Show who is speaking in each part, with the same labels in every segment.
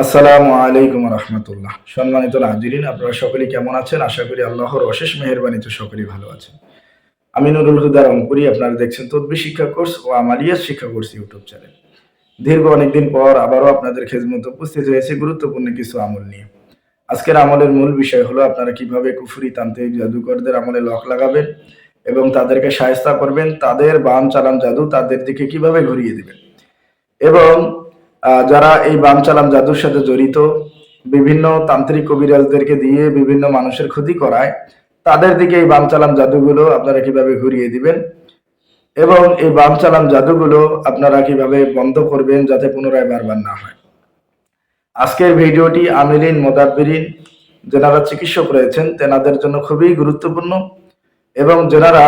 Speaker 1: আসসালামু আলাইকুম রহমতুল্লাহ। সম্মানিত নাজিরিন, আপনারা সকলেই কেমন আছেন? আশা করি আল্লাহর অশেষ মেহরবানিতে সকলেই ভালো আছেন। আমি নুরুল হুদা রংপুরি, আপনারা দেখছেন তদ্বি শিক্ষা কোর্স ও আমালিয়াত শিক্ষা কোর্স ইউটিউব চ্যানেল। দীর্ঘ অনেকদিন পর আবারও আপনাদের খেজমত উপস্থিত হয়েছে গুরুত্বপূর্ণ কিছু আমল নিয়ে। আজকের আমলের মূল বিষয় হলো, আপনারা কীভাবে কুফুরি তান্ত্রিক জাদুকরদের আমলে লক লাগাবেন এবং তাদেরকে সায়স্তা করবেন, তাদের বাম চালান জাদু তাদের দিকে কীভাবে ঘুরিয়ে দিবেন। এবং যারা এই বাম চালাম জাদুর সাথে জড়িত, বিভিন্ন তান্ত্রিক কবিরাজদেরকে দিয়ে বিভিন্ন মানুষের ক্ষতি করায়, তাদের দিকে এই বাম চালাম জাদুগুলো আপনারা কীভাবে ঘুরিয়ে দিবেন? এবং এই বাম চালাম জাদুগুলো আপনারা কীভাবে বন্ধ করবেন যাতে পুনরায় বারবার না হয়? আজকের ভিডিওটি আমিরিন মোদাব্বিরিন, যেনারা চিকিৎসক রয়েছেন, তেনাদের জন্য খুবই গুরুত্বপূর্ণ। এবং যেনারা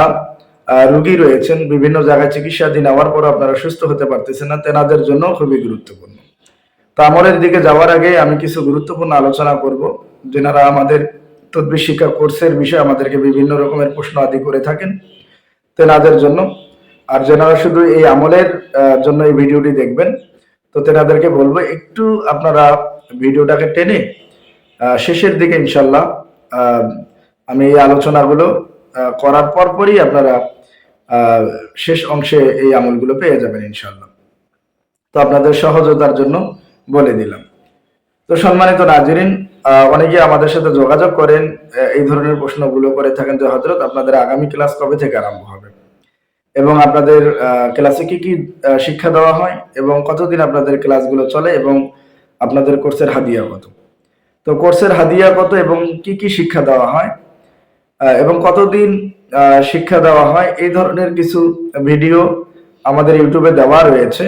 Speaker 1: রোগী রয়েছেন, বিভিন্ন জায়গায় চিকিৎসাধীন হওয়ার পর আপনারা সুস্থ হতে পারতেছেন না, তেনাদের জন্য খুবই গুরুত্বপূর্ণ। তো আমলের দিকে যাওয়ার আগে আমি কিছু গুরুত্বপূর্ণ আলোচনা করব, যেনারা আমাদের তদ্বির শিক্ষা কোর্সের বিষয়ে আমাদেরকে বিভিন্ন রকমের প্রশ্ন আদি করে থাকেন তেনাদের জন্য। আর যেনারা শুধু এই আমলের জন্য এই ভিডিওটি দেখবেন, তো তেনাদেরকে বলব একটু আপনারা ভিডিওটাকে টেনে শেষের দিকে ইনশাল্লাহ আমি এই আলোচনাগুলো করার পরপরই আপনারা শেষ অংশে এই আমলগুলো পেয়ে যাবেন ইনশাল্লাহ তো আপনাদের সহজতার জন্য বলে দিলাম। তো সম্মানিত নাজরিন অনেকে আমাদের সাথে যোগাযোগ করেন এই ধরনের প্রশ্নগুলো করে থাকেন যে হজরত আপনাদের আগামী ক্লাস কবে থেকে আরম্ভ হবে? এবং আপনাদের ক্লাসে কি কি শিক্ষা দেওয়া হয় এবং কতদিন আপনাদের ক্লাসগুলো চলে এবং আপনাদের কোর্সের হাদিয়া কত? তো কোর্সের হাদিয়া কত এবং কি কি শিক্ষা দেওয়া হয়? এবং কতদিন শিক্ষা দেওয়া হয়। এই ধরনের কিছু ভিডিও আমাদের ইউটিউবে দেওয়া রয়েছে।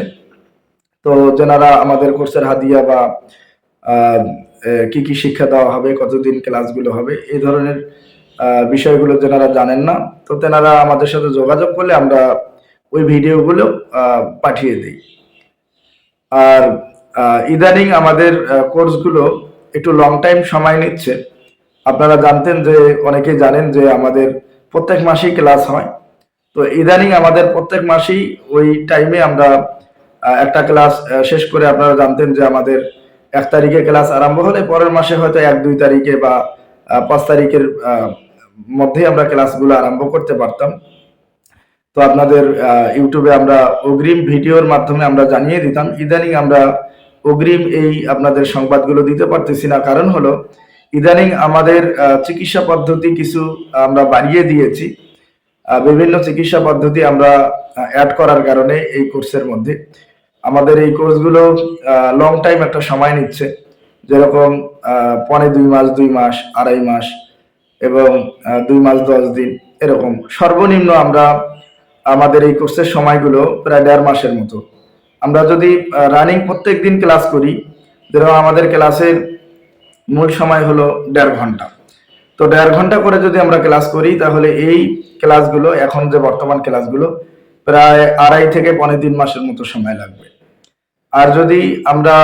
Speaker 1: তো যেনারা আমাদের কোর্সের হাদিয়া বা কি কি শিক্ষা দেওয়া হবে, কতদিন ক্লাসগুলো হবে, এই ধরনের বিষয়গুলো যেনারা জানেন না, তো তেনারা আমাদের সাথে যোগাযোগ করলে আমরা ওই ভিডিওগুলো পাঠিয়ে দিই। আর ইদানিং আমাদের কোর্সগুলো একটু লং টাইম সময় নিচ্ছে। আপনারা জানতেন যে, অনেকেই জানেন যে আমাদের প্রত্যেক মাসেই ক্লাস হয়। তো ইদানিং আমাদের প্রত্যেক মাসেই ওই টাইমে আমরা একটা ক্লাস শেষ করে আপনারা জানতেন যে আমাদের এক তারিখে ক্লাস আরম্ভ হলে পরের মাসে হয়তো এক দুই তারিখে বা পাঁচ তারিখের আহ, মধ্যেই আমরা ক্লাসগুলো আরম্ভ করতে পারতাম। তো আপনাদের ইউটিউবে আমরা অগ্রিম ভিডিওর মাধ্যমে আমরা জানিয়ে দিতাম। ইদানিং আমরা অগ্রিম এই আপনাদের সংবাদগুলো দিতে পারতেছি না। কারণ হলো ইদানিং আমাদের চিকিৎসা পদ্ধতি কিছু আমরা বাড়িয়ে দিয়েছি। বিভিন্ন চিকিৎসা পদ্ধতি আমরা অ্যাড করার কারণে এই কোর্সের মধ্যে। আমাদের এই কোর্সগুলো লং টাইম একটা সময় নিচ্ছে। যেরকম পনে দুই মাস দুই মাস, আড়াই মাস এবং দুই মাস, দশ দিন এরকম। সর্বনিম্ন আমরা আমাদের এই কোর্সের সময়গুলো প্রায় দেড় মাসের মতো। আমরা যদি রানিং প্রত্যেক দিন ক্লাস করি যেরকম আমাদের ক্লাসের মূল সময় হলো দেড় ঘণ্টা। তো দেড় ঘণ্টা করে যদি আমরা ক্লাস করি, তাহলে এই ক্লাসগুলো এখন যে বর্তমান ক্লাসগুলো প্রায় আড়াই থেকে পনেরো তিন মাসের মতো সময় লাগবে। আর যদি আমরা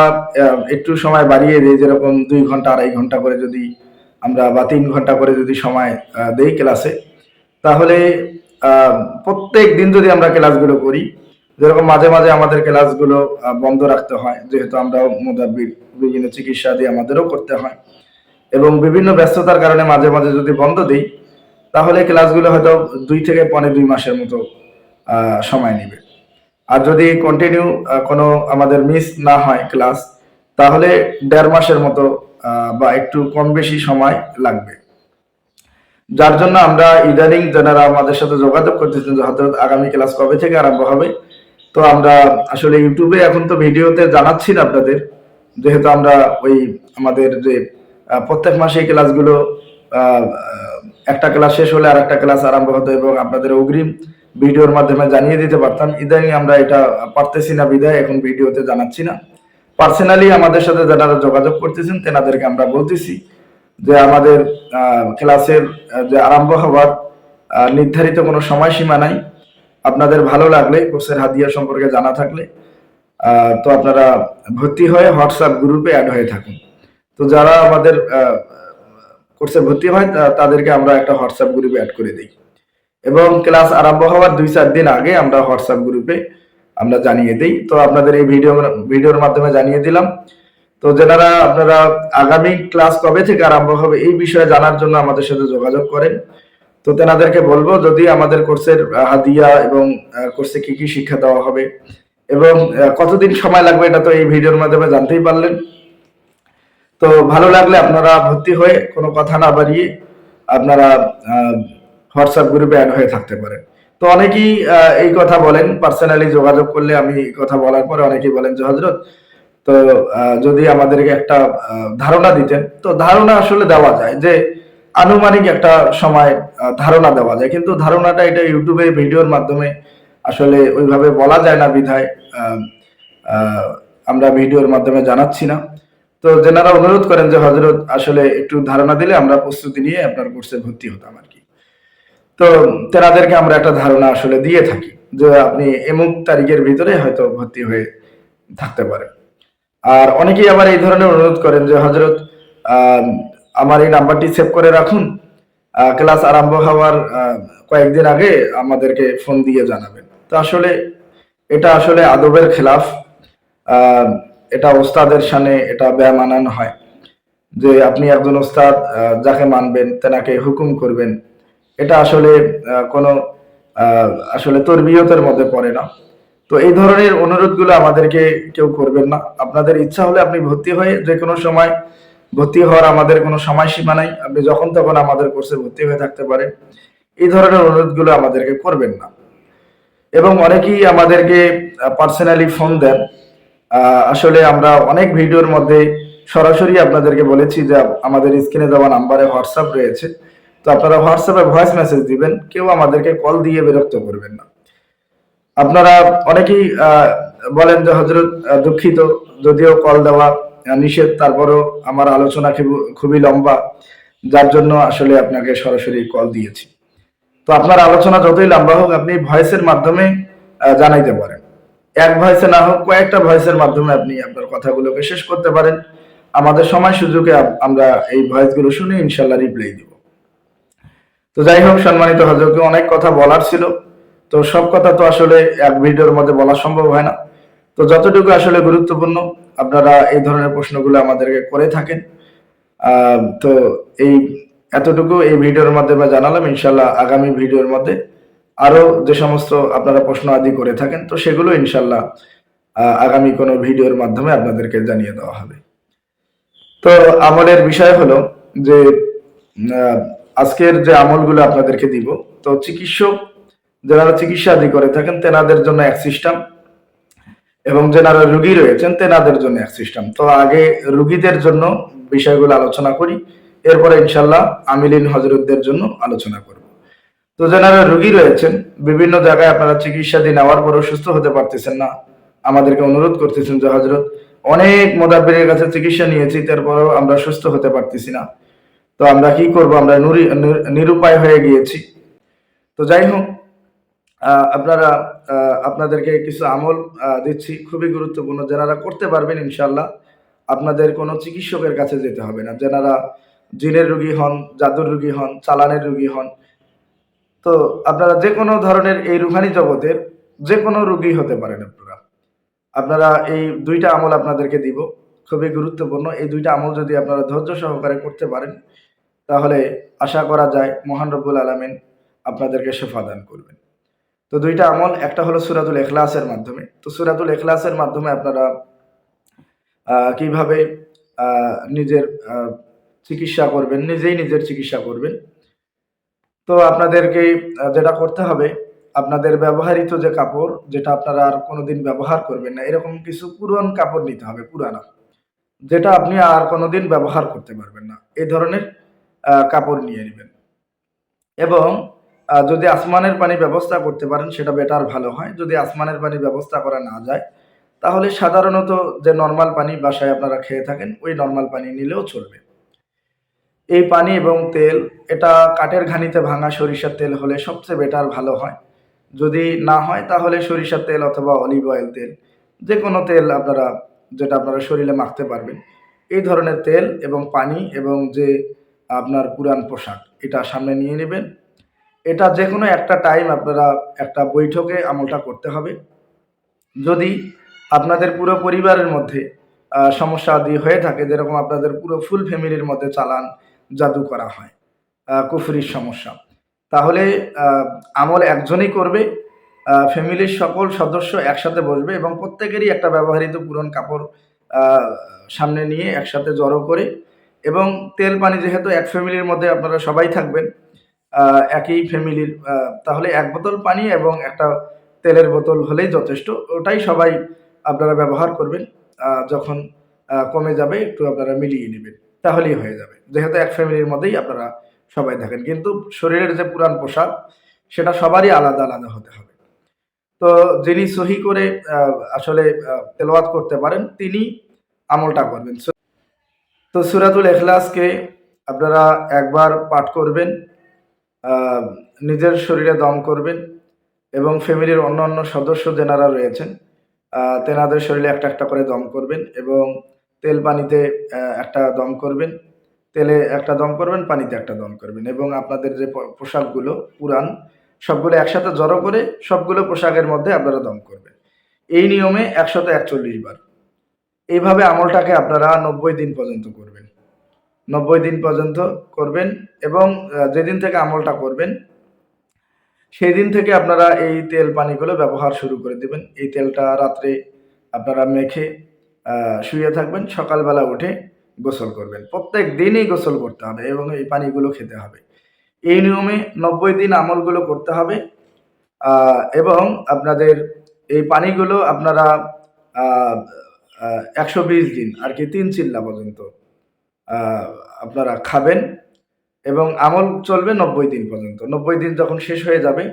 Speaker 1: একটু সময় বাড়িয়ে দিই, যেরকম দুই ঘণ্টা, আড়াই ঘণ্টা করে যদি আমরা, বা তিন ঘণ্টা করে যদি সময় দেই ক্লাসে তাহলে প্রত্যেক দিন যদি আমরা ক্লাসগুলো করি, যেরকম মাঝে মাঝে আমাদের ক্লাসগুলো বন্ধ রাখতে হয়, যেহেতু আমরা মোদাব্বির বিভিন্ন চিকিৎসা দিয়ে আমাদেরও করতে হয়। এবং বিভিন্ন ব্যস্ততার কারণে মাঝে মাঝে যদি বন্ধ দিই, তাহলে ক্লাসগুলো হয়তো দুই থেকে পনেরো দুই মাসের মতো সময় নেবে। আর যদি কন্টিনিউ কোনো আমাদের মিস না হয় ক্লাস তাহলে দেড় মাসের মতো বা একটু কম বেশি সময় লাগবে। যার জন্য আমরা ইদানিং যারা আমাদের সাথে যোগাযোগ করতেছেন, যে হয়তো আগামী ক্লাস কবে থেকে আরম্ভ হবে, তো আমরা আসলে ইউটিউবে এখন তো ভিডিওতে জানাচ্ছি না আপনাদের যেহেতু আমরা ওই আমাদের যে প্রত্যেক মাসে এই ক্লাসগুলো একটা ক্লাস শেষ হলে আর একটা ক্লাস আরম্ভ হতো এবং আপনাদের অগ্রিম ভিডিওর মাধ্যমে জানিয়ে দিতে পারতাম, ইদানিং আমরা এটা পারতেছি না বিদায়, এখন ভিডিওতে জানাচ্ছি না। পার্সোনালি আমাদের সাথে যারা যোগাযোগ করতেছেন, তেনাদেরকে আমরা বলতেছি যে আমাদের ক্লাসের যে আরম্ভ হওয়ার নির্ধারিত কোনো সময়সীমা নাই। আপনাদের ভালো লাগলে, কোর্সের হাদিয়া সম্পর্কে জানা থাকলে তো আপনারা ভর্তি হয়ে হোয়াটসঅ্যাপ গ্রুপে অ্যাড হয়ে থাকুন। তো যারা আমাদের কোর্সে ভর্তি হয় তাদেরকে আমরা একটা হোয়াটসঅ্যাপ গ্রুপে অ্যাড করে দিই। এবং ক্লাস আরম্ভ হওয়ার দুই চার দিন আগে আমরা হোয়াটসঅ্যাপ গ্রুপে আমরা জানিয়ে দিই। তো আপনাদের এই ভিডিও, ভিডিওর মাধ্যমে জানিয়ে দিলাম। তো যেনারা আপনারা আগামী ক্লাস কবে থেকে আরম্ভ হবে এই বিষয়ে জানার জন্য আমাদের সাথে যোগাযোগ করেন। তো তেনাদেরকে বলব, যদি আমাদের কোর্সের হাদিয়া এবং কোর্সে কি কি শিক্ষা দেওয়া হবে এবং কতদিন সময় লাগবে এটা তো এই ভিডিওর মাধ্যমে জানতেই পারলেন। তো ভালো লাগলে আপনারা ভর্তি হয়ে কোনো কথা না বাড়িয়ে আপনারা হোয়াটসঅ্যাপ গ্রুপে অ্যাড হয়ে থাকতে পারেন। তো অনেকেই এই কথা বলেন, পার্সোনালি যোগাযোগ করলে আমি কথা বলার পরে অনেকেই বলেন যে হজরত তো যদি আমাদেরকে একটা ধারণা দিতেন। তো ধারণা আসলে দেওয়া যায় যে, আনুমানিক একটা সময় ধারণা দেওয়া যায়। কিন্তু ধারণাটা এটা ইউটিউবে ভিডিওর মাধ্যমে আসলে ওইভাবে বলা যায় না বিধায় আমরা ভিডিওর মাধ্যমে জানাচ্ছি না। তো যেনারা অনুরোধ করেন যে হজরত আসলে একটু ধারণা দিলে আমরা প্রস্তুতি নিয়ে আপনার কোর্সে ভর্তি হতাম আর কি। তো তেনাদেরকে আমরা একটা ধারণা আসলে দিয়ে থাকি যে আপনি এমুক তারিখের ভিতরে হয়তো ভর্তি হয়ে থাকতে পারেন। আর অনেকেই আবার এই ধরনের অনুরোধ করেন যে হজরত আমার এই নাম্বারটি সেভ করে রাখুন। ক্লাস আরম্ভ হওয়ার কয়েকদিন আগে আমাদেরকে ফোন দিয়ে জানাবেন। তো আসলে এটা আসলে আদবের খেলাফ। এটা ওস্তাদের সামনে এটা বেমানান হয় যে আপনি একজন ওস্তাদ যাকে মানবেন, তেনাকে হুকুম করবেন। এটা আসলে কোনো আসলে তরবিয়তের মধ্যে পড়ে না। তো এই ধরনের অনুরোধগুলো আমাদেরকে কেউ করবেন না। আপনাদের ইচ্ছা হলে আপনি ভর্তি হয়ে যে কোনো সময়, ভর্তি হওয়ার আমাদের কোনো সময়সীমা নাই। আপনি যখন তখন আমাদের কোর্সে ভর্তি হয়ে থাকতে পারেন। এই ধরনের অনুরোধগুলো আমাদেরকে করবেন না। এবং অনেকেই আমাদেরকে পার্সোনালি ফোন দেন। আসলে আমরা অনেক ভিডিওর মধ্যে সরাসরি আপনাদেরকে বলেছি যে আমাদের স্ক্রিনে দেওয়া নাম্বারে হোয়াটসঅ্যাপ রয়েছে। তো আপনারা হোয়াটসঅ্যাপে ভয়েস মেসেজ দিবেন, কেউ আমাদেরকে কল দিয়ে বিরক্ত করবেন না। আপনারা অনেকেই বলেন যে হজরত দুঃখিত, যদিও কল দেওয়া নিষেধ, তারপরও আমার আলোচনা খুবই লম্বা। যার জন্য আসলে আপনাকে সরাসরি কল দিয়েছি। তো আপনার আলোচনা যতই লম্বা হোক, আপনি ভয়েসের মাধ্যমে জানাইতে পারেন। এক ভয়েসে না হোক, কয়েকটা ভয়েসের মাধ্যমে আপনি আপনার কথাগুলোকে শেষ করতে পারেন। আমাদের সময় সুযোগে আমরা এই ভয়েসগুলো শুনে ইনশাল্লাহ রিপ্লাই দিব। তো যাই হোক, সম্মানিত হজরতকে অনেক কথা বলার ছিল। তো সব কথা তো আসলে এক ভিডিওর মধ্যে বলা সম্ভব হয় না। তো যতটুকু আসলে গুরুত্বপূর্ণ, আপনারা এই ধরনের প্রশ্নগুলো আমাদেরকে করে থাকেন। তো এই এতটুকু এই ভিডিওর মাধ্যমে জানালাম। ইনশাল্লাহ আগামী ভিডিওর মধ্যে আরও যে সমস্ত আপনারা প্রশ্ন আদি করে থাকেন, তো সেগুলো ইনশাল্লাহ আগামী কোনো ভিডিওর মাধ্যমে আপনাদেরকে জানিয়ে দেওয়া হবে। তো আমলের বিষয় হলো যে আজকের যে আমলগুলো আপনাদেরকে দিব, তো চিকিৎসক যারা চিকিৎসা আদি করে থাকেন, তেনাদের জন্য এক সিস্টেম এবং যারা রুগী রয়েছেন, তেনাদের জন্য এক সিস্টেম। তো আগে রুগীদের জন্য বিষয়গুলো আলোচনা করি। এরপরে ইনশাল্লাহ আমিলিন হজরতদের জন্য আলোচনা করব। তো যারা রুগী রয়েছেন, বিভিন্ন জায়গায় আপনারা চিকিৎসা দিয়ে নেওয়ার পরও সুস্থ হতে পারতেছেন না, আমাদেরকে অনুরোধ করতেছেন যে, হজরত, অনেক মোদাব্বিরের কাছে চিকিৎসা নিয়েছি, তারপরেও আমরা সুস্থ হতে পারতেছি না। তো আমরা কি করব? আমরা নুরি- নিরুপায় হয়ে গিয়েছি। তো যাই হোক আপনারা আপনাদেরকে কিছু আমল দিচ্ছি, খুবই গুরুত্বপূর্ণ। যারা করতে পারবেন ইনশাল্লাহ, আপনাদের কোনো চিকিৎসকের কাছে যেতে হবে না। যারা জিনের রুগী হন, জাদুর রুগী হন, চালানের রুগী হন। তো আপনারা যে কোনো ধরনের এই রুহানি জগতের যে কোনো রুগী হতে পারেন আপনারা। আপনারা এই দুইটা আমল আপনাদেরকে দিব, খুবই গুরুত্বপূর্ণ। এই দুইটা আমল যদি আপনারা ধৈর্য সহকারে করতে পারেন, তাহলে আশা করা যায় মহান রব্বুল আলমিন আপনাদেরকে শেফা দান করবেন। তো দুইটা আমল, একটা হলো সুরাতুল এখলাসের মাধ্যমে। তো সুরাতুল এখলাসের মাধ্যমে আপনারা কীভাবে নিজের চিকিৎসা করবেন, নিজেই নিজের চিকিৎসা করবেন। তো আপনাদেরকে যেটা করতে হবে, আপনাদের ব্যবহৃত যে কাপড়, যেটা আপনারা আর কোনোদিন ব্যবহার করবেন না, এরকম কিছু পুরন কাপড় নিতে হবে, পুরানা, যেটা আপনি আর কোনোদিন ব্যবহার করতে পারবেন না। এই ধরনের কাপড় নিয়ে নেবেন। এবং যদি আসমানের পানি ব্যবস্থা করতে পারেন, সেটা বেটার ভালো হয়। যদি আসমানের পানি ব্যবস্থা করা না যায়, তাহলে সাধারণত যে নর্মাল পানি বাসায় আপনারা খেয়ে থাকেন, ওই নর্মাল পানি নিলেও চলবে। এই পানি এবং তেল, এটা কাঠের ঘানিতে ভাঙা সরিষার তেল হলে সবচেয়ে বেটার ভালো হয়। যদি না হয়, তাহলে সরিষার তেল অথবা অলিভ অয়েল তেল যে কোনো তেল আপনারা, যেটা আপনারা শরীরে মাখতে পারবেন। এই ধরনের তেল এবং পানি এবং যে আপনার পুরান পোশাক, এটা সামনে নিয়ে নেবেন। এটা যে কোনো একটা টাইম আপনারা একটা বৈঠকে আমলটা করতে হবে। যদি আপনাদের পুরো পরিবারের মধ্যে সমস্যা আদি হয়ে থাকে, যেরকম আপনাদের পুরো ফুল ফ্যামিলির মধ্যে চালান জাদু করা হয় কুফরির সমস্যা। তাহলে আমল একজনই করবে ফ্যামিলির সকল সদস্য একসাথে বসবে এবং প্রত্যেকেরই একটা ব্যবহৃত পুরন কাপড় সামনে নিয়ে একসাথে জড়ো করে এবং তেল পানি যেহেতু এক ফ্যামিলির মধ্যে আপনারা সবাই থাকবেন একই ফ্যামিলির তাহলে এক বোতল পানি এবং একটা তেলের বোতল হলেই যথেষ্ট। ওটাই সবাই আপনারা ব্যবহার করবেন যখন কমে যাবে একটু আপনারা মিলিয়ে নেবেন, তাহলেই হয়ে যাবে। যেহেতু এক ফ্যামিলির মধ্যেই আপনারা সবাই থাকেন কিন্তু শরীরের যে পুরান পোশাক সেটা সবারই আলাদা আলাদা হতে হবে। তো যিনি সহি করে আসলে আহ, তেলাওয়াত করতে পারেন তিনি আমলটা করবেন। তো সুরাতুল এখলাসকে আপনারা একবার পাঠ করবেন নিজের শরীরে দম করবেন এবং ফ্যামিলির অন্য অন্য সদস্য যেনারা রয়েছেন তেনাদের শরীরে একটা একটা করে দম করবেন এবং তেল পানিতে একটা দম করবেন। তেলে একটা দম করবেন, পানিতে একটা দম করবেন এবং আপনাদের যে পোশাকগুলো, পুরান, সবগুলো একসাথে জড়ো করে সবগুলো পোশাকের মধ্যে আপনারা দম করবেন। এই নিয়মে একশত একচল্লিশ বার। এইভাবে আমলটাকে আপনারা নব্বই দিন পর্যন্ত করবেন। নব্বই দিন পর্যন্ত করবেন এবং যেদিন থেকে আমলটা করবেন সেই দিন থেকে আপনারা এই তেল পানিগুলো ব্যবহার শুরু করে দেবেন। এই তেলটা রাত্রে আপনারা মেখে শুয়ে থাকবেন। সকালবেলা উঠে গোসল করবেন। প্রত্যেক দিনই গোসল করতে হবে এবং এই পানিগুলো খেতে হবে। এই নিয়মে নব্বই দিন আমলগুলো করতে হবে এবং আপনাদের এই পানিগুলো আপনারা একশো বিশ দিন আর কি তিন চিল্লা পর্যন্ত আপনারা খাবেন এবং আমল চলবে নব্বই দিন পর্যন্ত। নব্বই দিন যখন শেষ হয়ে যাবে,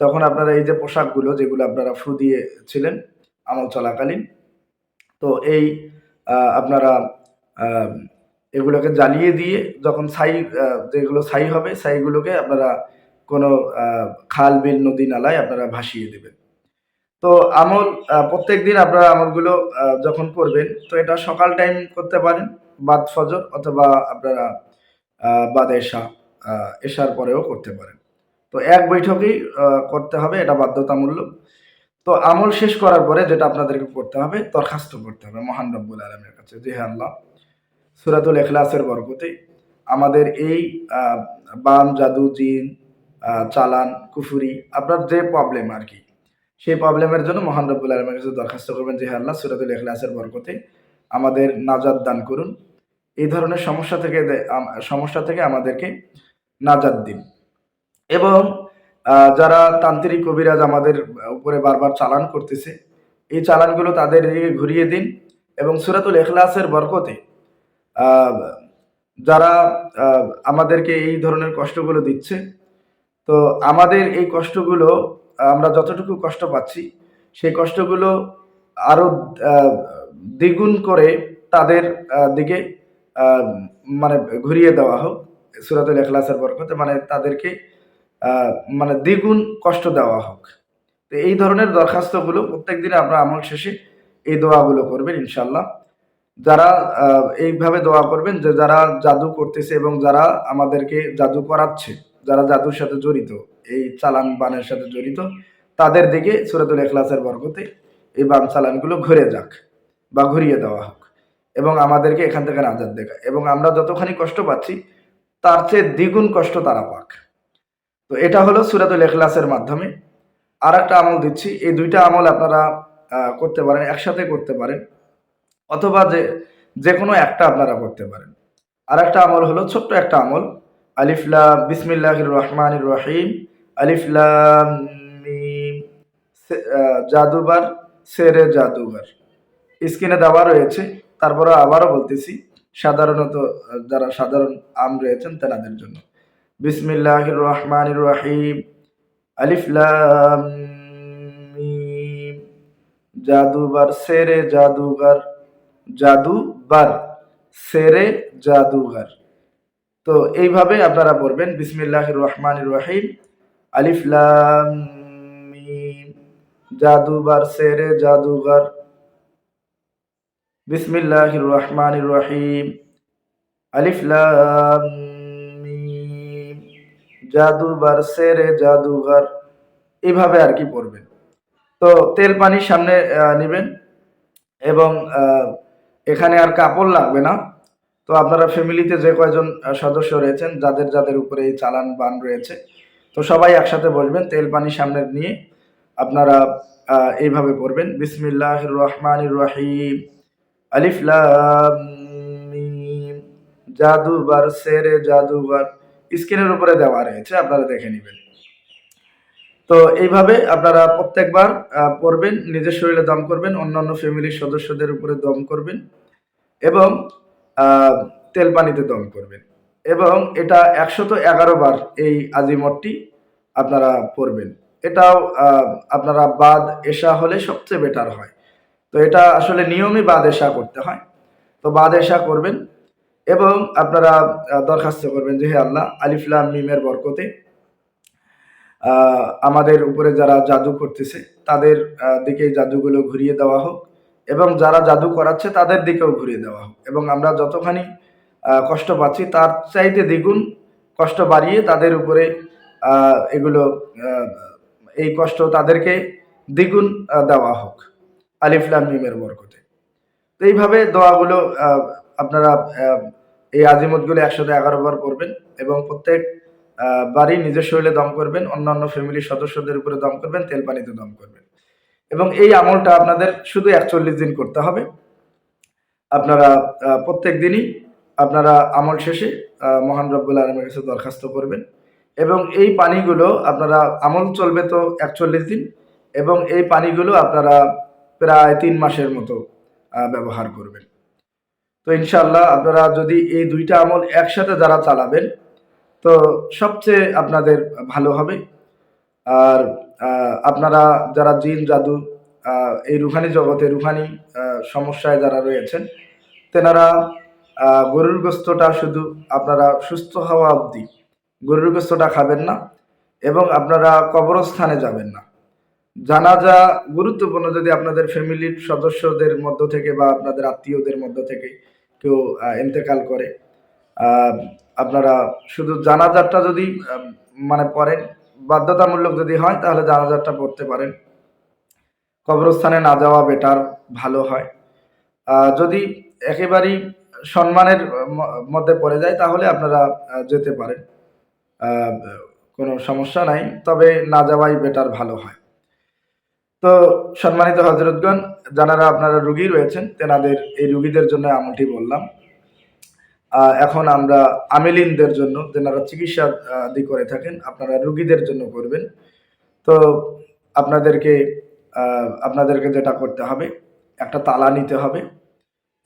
Speaker 1: তখন আপনারা এই যে পোশাকগুলো যেগুলো আপনারা ফু দিয়েছিলেন আমল চলাকালীন, তো এই আপনারা এগুলোকে জ্বালিয়ে দিয়ে যখন ছাই যেগুলো ছাই হবে, ছাইগুলোকে আপনারা কোনো খাল, বিল, নদী, নালায় আপনারা ভাসিয়ে দেবেন। তো আমল প্রত্যেক দিন আপনারা আমলগুলো যখন করবেন, তো এটা সকাল টাইম করতে পারেন, বাদ ফজর অথবা আপনারা বাদ এশা এসার পরেও করতে পারেন। তো এক বৈঠকেই করতে হবে, এটা বাধ্যতামূলক। তো আমল শেষ করার পরে যেটা আপনাদেরকে করতে হবে দরখাস্ত করতে হবে মহান রব্বুল আলমের কাছে। যে হ্যাঁ আল্লাহ। সুরাতুল এখলাসের বরকতে আমাদের এই বাম, জাদু, জিন চালান, কুফুরি, আপনার যে প্রবলেম আর কি, সেই প্রবলেমের জন্য মহান রব্বুল আলমের কাছে দরখাস্ত করবেন যে আল্লাহ সুরাতুল এখলাসের বরকতে আমাদের নাজাদ দান করুন। এই ধরনের সমস্যা থেকে সমস্যা থেকে আমাদেরকে নাজাদ দিন। এবং যারা তান্ত্রিক কবিরাজ আমাদের উপরে বারবার চালান করতেছে, এই চালানগুলো তাদের দিকে ঘুরিয়ে দিন এবং সুরাতুল এখলাসের বরকতে যারা আমাদেরকে এই ধরনের কষ্টগুলো দিচ্ছে। তো আমাদের এই কষ্টগুলো, আমরা যতটুকু কষ্ট পাচ্ছি, সেই কষ্টগুলো আরও দ্বিগুণ করে তাদের দিকে মানে ঘুরিয়ে দেওয়া হোক, সুরাতুল এখলাসের বরকতে মানে তাদেরকে মানে দ্বিগুণ কষ্ট দেওয়া হোক। তো এই ধরনের দরখাস্তগুলো প্রত্যেক দিনে আমরা আমল শেষে এই দোয়াগুলো করবেন ইনশাল্লাহ যারা এইভাবে দোয়া করবেন যে যারা জাদু করতেছে এবং যারা আমাদেরকে জাদু করাচ্ছে, যারা জাদুর সাথে জড়িত, এই চালান বানের সাথে জড়িত, তাদের দিকে সুরাতুল এখলাসের বরকতে এই বান চালানগুলো ঘুরে যাক বা ঘুরিয়ে দেওয়া হোক এবং আমাদেরকে এখান থেকে নাজাদ দেখা এবং আমরা যতখানি কষ্ট পাচ্ছি, তার চেয়ে দ্বিগুণ কষ্ট তারা পাক। তো এটা হলো সুরাতুল এখলাসের মাধ্যমে। আর একটা আমল দিচ্ছি। এই দুইটা আমল আপনারা করতে পারেন, একসাথে করতে পারেন। অথবা যে যে কোনো একটা আপনারা করতে পারেন। আর একটা আমল হলো ছোট্ট একটা আমল। আলিফলাম বিসমিল্লাহ রহমান রহিম সে- জাদুবার সেরে জাদুঘর। স্ক্রিনে দেওয়া রয়েছে। তারপরে আবারও বলতেছি সাধারণত যারা সাধারণ আম রয়েছেন তেনাদের জন্য। বিসমিল্লাহ রহমান রহিম আলিফলাম মিম, জাদুবার সেরে জাদুঘর। জাদুবার সেরে জাদুঘর। তো এইভাবে আপনারা পড়বেন বিসমিল্লাহ রহমান রহিম আলিফলাম জাদুবার সেরে জাদুঘর। বিসমিল্লাহ রহমান রহিম আলিফলাম জাদুবার সেরে জাদুঘর। এইভাবে আর কি পড়বেন। তো তেল পানির সামনে নেবেন এবং এখানে আর কাপড় লাগবে না। তো আপনারা ফ্যামিলিতে যে কয়জন সদস্য রয়েছেন, যাদের যাদের উপরে এই চালান বান রয়েছে, তো সবাই একসাথে বসবেন, তেল পানি সামনে নিয়ে আপনারা এইভাবে পড়বেন। বিসমিল্লাহ রহমান রহিম আলিফ লাম জাদুবার সেরে জাদুবার স্ক্রিনের উপরে দেওয়া রয়েছে, আপনারা দেখে নেবেন। তো এইভাবে আপনারা প্রত্যেকবার পড়বেন, নিজের শরীরে দম করবেন, অন্যান্য ফ্যামিলির সদস্যদের উপরে দম করবেন এবং তেল পানিতে দম করবেন। এবং এটা একশত এগারো বার এই আজিমতটি আপনারা পড়বেন। এটাও আপনারা বাদ এশা হলে সবচেয়ে বেটার হয়। তো এটা আসলে নিয়মই বাদ এশা করতে হয়। তো বাদ এশা করবেন এবং আপনারা দরখাস্ত করবেন যে, হে আল্লাহ আলিফলাম মিমের বরকতে আমাদের উপরে যারা জাদু করতেছে, তাদের দিকে জাদুগুলো ঘুরিয়ে দেওয়া হোক এবং যারা জাদু করাচ্ছে, তাদের দিকেও ঘুরিয়ে দেওয়া হোক। এবং আমরা যতখানি কষ্ট পাচ্ছি, তার চাইতে দ্বিগুণ কষ্ট বাড়িয়ে তাদের উপরে এগুলো এই কষ্ট তাদেরকে দ্বিগুণ দেওয়া হোক। আলিফলাম মিমের বরকতে। তো এইভাবে দোয়াগুলো আপনারা এই আজিমতগুলো একসাথে এগারো বার পড়বেন এবং প্রত্যেক বাড়ি নিজের শরীরে দম করবেন, অন্যান্য ফ্যামিলির সদস্যদের উপরে দম করবেন, তেল পানিতে দম করবেন। এবং এই আমলটা আপনাদের শুধু একচল্লিশ দিন করতে হবে। আপনারা প্রত্যেক দিনই আপনারা আমল শেষে মহান রব্বুল আলমের কাছে দরখাস্ত করবেন। এবং এই পানিগুলো আপনারা, আমল চলবে তো একচল্লিশ দিন, এবং এই পানিগুলো আপনারা প্রায় তিন মাসের মতো ব্যবহার করবেন। তো ইনশাল্লাহ আপনারা যদি এই দুইটা আমল একসাথে যারা চালাবেন তো সবচেয়ে আপনাদের ভালো হবে। আর আপনারা যারা জিন, জাদু এই রুহানি জগতে রুহানি সমস্যায় যারা রয়েছেন, তেনারা গরুর গোস্তটা শুধু আপনারা সুস্থ হওয়া অবধি গরুর গোস্তটা খাবেন না এবং আপনারা কবরস্থানে যাবেন না। জানাজা গুরুত্বপূর্ণ যদি আপনাদের ফ্যামিলির সদস্যদের মধ্য থেকে বা আপনাদের আত্মীয়দের মধ্য থেকে কেউ ইন্তেকাল করে। আপনারা শুধু জানাজারটা যদি মানে পড়েন, বাধ্যতামূলক যদি হয়, তাহলে জানাজারটা পড়তে পারেন। কবরস্থানে না যাওয়া বেটার, ভালো হয়। যদি একেবারেই সম্মানের মধ্যে পড়ে যায়, তাহলে আপনারা যেতে পারেন। কোনো সমস্যা নাই, তবে না যাওয়াই বেটার, ভালো হয়। তো সম্মানিত হজরতগণ যারা আপনারা রুগী রয়েছেন, তেনাদের, এই রুগীদের জন্য আমলটি বললাম। এখন আমরা আমিলিনদের জন্য যেনারা চিকিৎসা আদি করে থাকেন আপনারা রুগীদের জন্য করবেন। তো আপনাদেরকে আপনাদেরকে যেটা করতে হবে একটা তালা নিতে হবে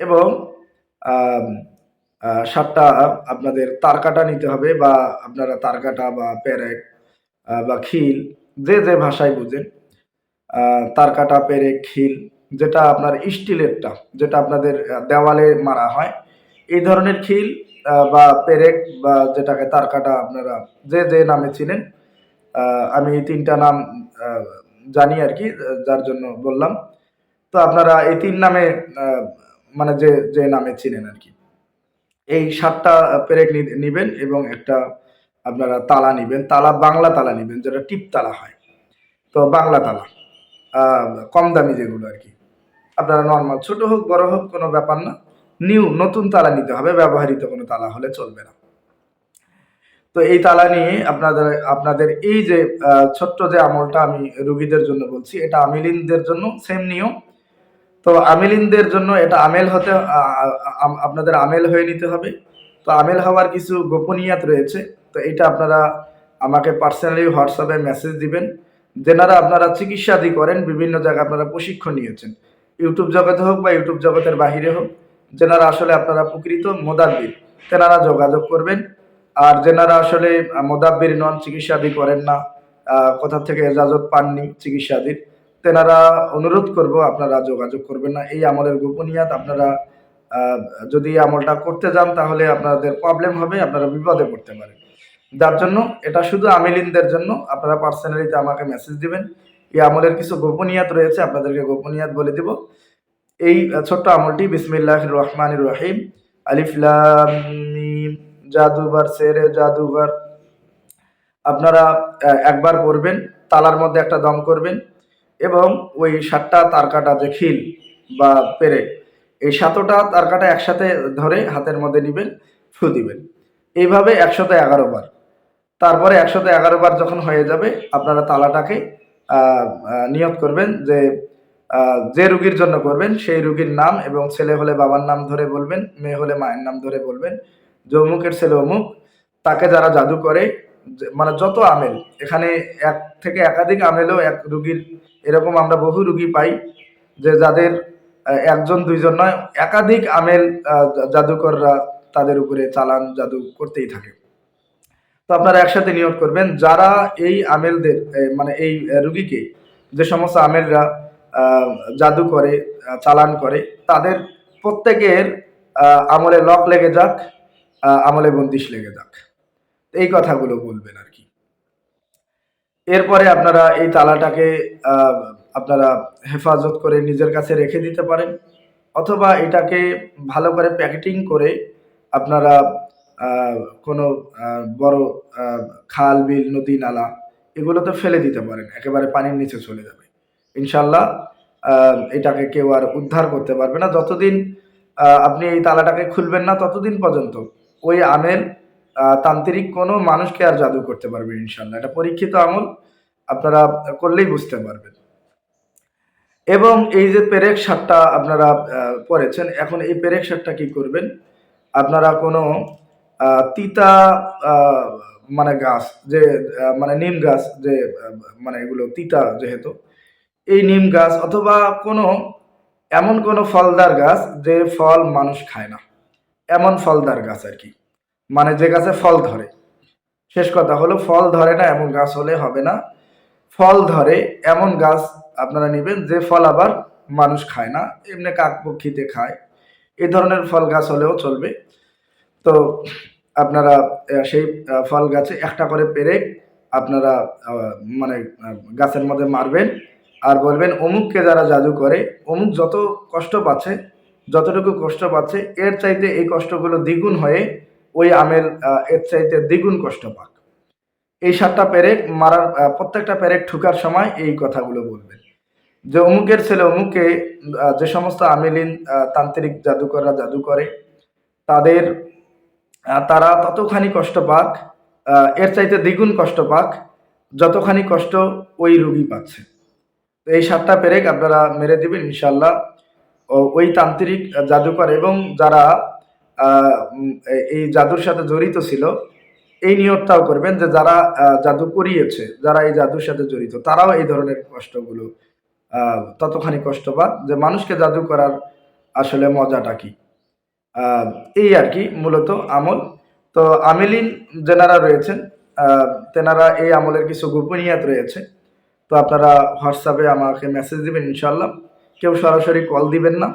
Speaker 1: এবং সাতটা আপনাদের তারকাটা নিতে হবে বা আপনারা তারকাটা বা আহ, বা খিল যে যে ভাষায় বুঝেন তারকাটা পেরেক খিল যেটা আপনার স্টিলেরটা যেটা আপনাদের দেওয়ালে মারা হয় এই ধরনের খিল বা পেরেক বা যেটাকে তারকাটা আপনারা যে যে নামে আহ, আমি এই তিনটা নাম জানি আর কি যার জন্য বললাম। তো আপনারা এই তিন নামে মানে যে যে নামে চিনেন আর কি। এই সাতটা পেরেক নিবেন এবং একটা আপনারা তালা নিবেন তালা বাংলা তালা নিবেন যেটা টিপ তালা হয়। তো বাংলা তালা কম দামি যেগুলো আর কি। আপনারা নর্মাল ছোট হোক বড় হোক কোনো ব্যাপার না। নিউ নতুন তালা নিতে হবে, ব্যবহৃত কোনো তালা হলে চলবে না। তো এই তালা নিয়ে আপনাদের আপনাদের এই যে ছোট্ট যে আমলটা আমি রুগীদের জন্য বলছি, এটা আমিলিনদের জন্য সেম নিয়ম। তো আমিলিনদের জন্য এটা আমেল হতে আপনাদের আমেল হয়ে নিতে হবে। তো আমেল হওয়ার কিছু গোপনীয়ত রয়েছে। তো এটা আপনারা আমাকে পার্সোনালি হোয়াটসঅ্যাপে মেসেজ দিবেন। যেনারা আপনারা চিকিৎসাদি করেন, বিভিন্ন জায়গায় আপনারা প্রশিক্ষণ নিয়েছেন। ইউটিউব জগতে হোক বা ইউটিউব জগতের বাহিরে হোক যেনারা আসলে আপনারা প্রকৃত মোদাব্বির, তেনারা যোগাযোগ করবেন। আর যেনারা আসলে মোদাব্বির নন চিকিৎসাদি করেন না কোথা থেকে এজাজত পাননি চিকিৎসাদির তেনারা অনুরোধ করব আপনারা যোগাযোগ করবেন না। এই আমলের গোপনীয়ত আপনারা যদি আমলটা করতে যান তাহলে আপনাদের প্রবলেম হবে, আপনারা বিপদে পড়তে পারেন। যার জন্য, এটা শুধু আমিলিনদের জন্য, আপনারা পার্সোনালিতে আমাকে মেসেজ দিবেন। এই আমলের কিছু গোপনীয়ত রয়েছে, আপনাদেরকে গোপনীয়ত বলে দিব। এই ছোট্ট আমলটি বিসমিল্লাহ রহমান রহিম। আলিফলাম জাদুবার সেরে জাদুবার আপনারা একবার পড়বেন, তালার মধ্যে একটা দম করবেন এবং ওই সাতটা তারকাটা যে খিল বা পেরে এই সাতটা তার কাটা একসাথে ধরে হাতের মধ্যে নিবেন, ফু দিবেন। এইভাবে একশত এগারো বার। তারপরে একশত এগারো বার যখন হয়ে যাবে, আপনারা তালাটাকে নিয়ত করবেন যে যে রুগীর জন্য করবেন, সেই রুগীর নাম এবং ছেলে হলে বাবার নাম ধরে বলবেন, মেয়ে হলে মায়ের নাম ধরে বলবেন। যে অমুকের ছেলে অমুক, তাকে যারা জাদু করে মানে যত আমেল, এখানে এক থেকে একাধিক আমেলও এক রুগীর, এরকম আমরা বহু রুগী পাই, যে যাদের একজন, দুইজন নয়, একাধিক আমেল জাদুকররা তাদের উপরে চালান, জাদু করতেই থাকে। তো আপনারা একসাথে নিয়োগ করবেন, যারা এই আমেলদের মানে এই রুগীকে, যে সমস্ত আমেলরা জাদু করে চালান করে। তাদের প্রত্যেকের আমলে লক লেগে যাক আমলে বন্দিশ লেগে যাক। এই কথাগুলো বলবেন আর কি। এরপরে আপনারা এই তালাটাকে আপনারা হেফাজত করে নিজের কাছে রেখে দিতে পারেন। অথবা এটাকে ভালো করে প্যাকেটিং করে আপনারা কোনো বড় খাল, বিল, নদী, নালা, এগুলোতে ফেলে দিতে পারেন। একেবারে পানির নিচে চলে যাবে ইনশাল্লাহ এটাকে কেউ আর উদ্ধার করতে পারবে না। যতদিন আপনি এই তালাটাকে খুলবেন না ততদিন পর্যন্ত ওই আমেল তান্ত্রিক কোনো মানুষকে আর জাদু করতে পারবে ইনশাল্লাহ এটা পরীক্ষিত আমল আপনারা করলেই বুঝতে পারবেন। এবং এই যে পেরেক সারটা আপনারা আহ, পড়েছেন এখন এই পেরেক সারটা কি করবেন? আপনারা কোনো তিতা মানে গাছ যে মানে নিম গাছ যে মানে এগুলো তিতা যেহেতু এই নিম গাছ অথবা কোনো, এমন কোনো ফলদার গাছ যে ফল মানুষ খায় না। এমন ফলদার গাছ আর কি। মানে যে গাছে ফল ধরে। শেষ কথা হলো, ফল ধরে না, এমন গাছ হলে হবে না। ফল ধরে, এমন গাছ আপনারা নেবেন যে ফল আবার মানুষ খায় না, এমনি কাক পক্ষীতে খায়। এই ধরনের ফল গাছ হলেও চলবে। তো আপনারা সেই ফল গাছে একটা করে পেরে আপনারা মানে গাছের মধ্যে মারবেন। আর বলবেন অমুককে যারা জাদু করে অমুক যত কষ্ট পাচ্ছে যতটুকু কষ্ট পাচ্ছে এর চাইতে এই কষ্টগুলো দ্বিগুণ হয়ে ওই আমের এর চাইতে দ্বিগুণ কষ্ট পাক। এই সাতটা পেরেক মারার প্রত্যেকটা পেরেক ঠুকার সময় এই কথাগুলো বলবেন। যে অমুকের ছেলে অমুকে আহ, যে সমস্ত আমেলিন তান্ত্রিক জাদুকররা জাদু করে তাদের তারা ততখানি কষ্ট পাক এর চাইতে দ্বিগুণ কষ্ট পাক যতখানি কষ্ট ওই রুগী পাচ্ছে। তো এই সাতটা পেরেক আপনারা মেরে দিবেন ইনশাল্লাহ ওই তান্ত্রিক জাদুকর এবং যারা এই জাদুর সাথে জড়িত ছিল, এই নিয়তটাও করবেন যে যারা জাদু করিয়েছে, যারা এই জাদুর সাথে জড়িত, তারাও এই ধরনের কষ্টগুলো ততখানি কষ্ট পাক যে মানুষকে জাদু করার আসলে মজাটা কি। এই আর কি মূলত আমল। তো আমিলিন যেনারা রয়েছেন তেনারা এই আমলের কিছু গোপনীয়ত রয়েছে। তো আপনারা হোয়াটসঅ্যাপে আমাকে মেসেজ দিবেন ইনশাল্লাহ কেউ সরাসরি কল দিবেন না।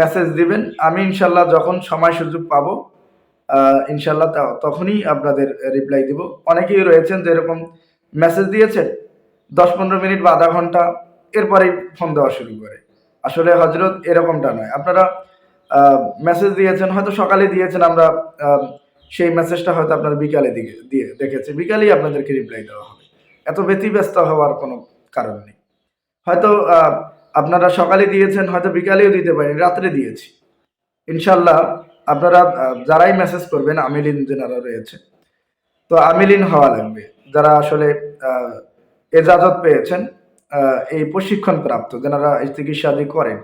Speaker 1: মেসেজ দিবেন। আমি ইনশাল্লাহ যখন সময় সুযোগ পাবো ইনশাল্লাহ তখনই আপনাদের রিপ্লাই দিব। অনেকেই রয়েছেন যে এরকম মেসেজ দিয়েছেন, দশ পনেরো মিনিট বা আধা ঘণ্টা, এরপরেই ফোন দেওয়া শুরু করে। আসলে হজরত এরকমটা নয়। আপনারা মেসেজ দিয়েছেন, হয়তো সকালে দিয়েছেন, আমরা সেই মেসেজটা হয়তো আপনার বিকালে দিকে দিয়ে দেখেছি। বিকালেই আপনাদেরকে রিপ্লাই দেওয়া হবে। এত ব্যতিব্যস্ত হওয়ার কোনো কারণ নেই। হয়তো আপনারা সকালে দিয়েছেন, হয়তো বিকালেও দিতে পারেন, রাত্রে দিয়েছি। ইনশাল্লাহ আপনারা যারাই মেসেজ করবেন, আমিলিন যেনারা রয়েছে, তো আমিলিন হওয়া লাগবে। যারা আসলে এজাজত পেয়েছেন এই প্রশিক্ষণ প্রাপ্ত যেনারা এই চিকিৎসাদি করেন,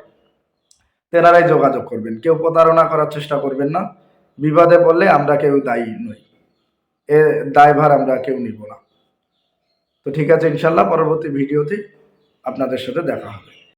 Speaker 1: তেনারাই যোগাযোগ করবেন। কেউ প্রতারণা করার চেষ্টা করবেন না। বিবাদে পড়লে আমরা কেউ দায়ী নই। এ দায়ভার আমরা কেউ নিব না। তো ঠিক আছে ইনশাল্লাহ পরবর্তী ভিডিওতে আপনাদের সাথে দেখা হবে।